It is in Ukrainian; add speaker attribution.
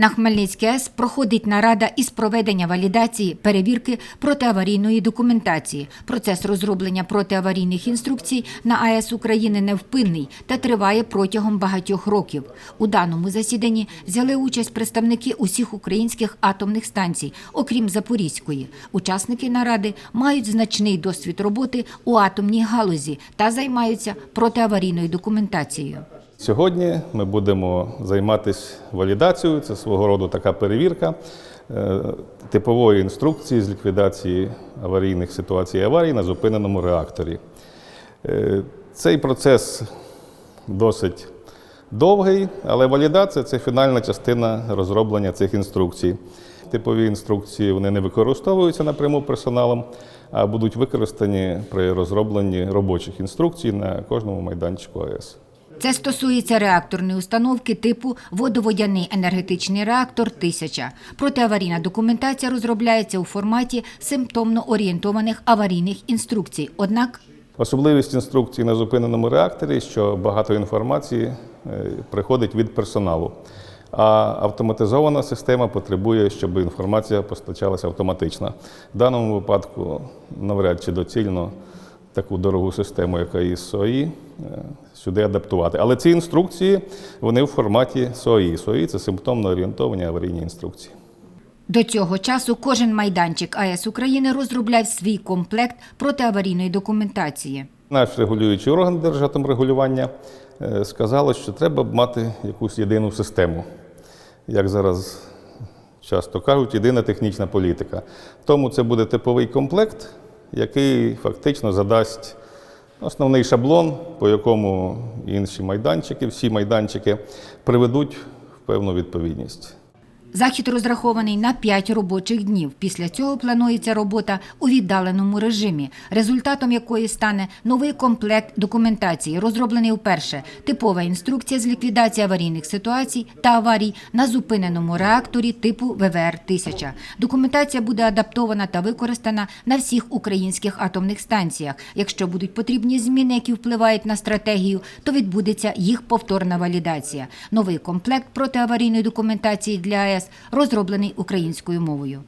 Speaker 1: На Хмельницькій АЕС проходить нарада із проведення валідації перевірки протиаварійної документації. Процес розроблення протиаварійних інструкцій на АЕС України невпинний та триває протягом багатьох років. У даному засіданні взяли участь представники усіх українських атомних станцій, окрім Запорізької. Учасники наради мають значний досвід роботи у атомній галузі та займаються протиаварійною документацією.
Speaker 2: Сьогодні ми будемо займатися валідацією. Це свого роду така перевірка е, типової інструкції з ліквідації аварійних ситуацій аварій на зупиненому реакторі. Е, Цей процес досить довгий, але валідація це фінальна частина розроблення цих інструкцій. Типові інструкції вони не використовуються напряму персоналом, а будуть використані при розробленні робочих інструкцій на кожному майданчику АЕС.
Speaker 1: Це стосується реакторної установки типу водоводяний енергетичний реактор 1000. Протиаварійна документація розробляється у форматі симптомно орієнтованих аварійних інструкцій. Однак
Speaker 2: Особливість інструкції на зупиненому реакторі, що багато інформації е, приходить від персоналу. А автоматизована система потребує, щоб інформація постачалася автоматично. В даному випадку навряд чи доцільно таку дорогу систему, яка є СОІ, е, сюди адаптувати. Але ці інструкції вони в форматі СОІ. СОІ це симптомно орієнтовані аварійні інструкції.
Speaker 1: до цього часу кожен майданчик АЕС України розробляв свій комплект протиаварійної документації.
Speaker 2: Наш регулюючий орган Держатомрегулювання е, сказало, що треба б мати якусь єдину систему. Як зараз часто кажуть, єдина технічна політика. Тому це буде типовий комплект, який фактично задасть основний шаблон, по якому інші майданчики, всі майданчики приведуть в певну відповідність.
Speaker 1: Захід розрахований на 5 робочих днів. Після цього планується робота у віддаленому режимі, результатом якої стане новий комплект документації, розроблений вперше, типова інструкція з ліквідації аварійних ситуацій та аварій на зупиненому реакторі типу ВВР-1000. Документація буде адаптована та використана на всіх українських атомних станціях. Якщо будуть потрібні зміни, які впливають на стратегію, то відбудеться їх повторна валідація. Новий комплект протиаварійної документації для АЕС розроблений українською мовою.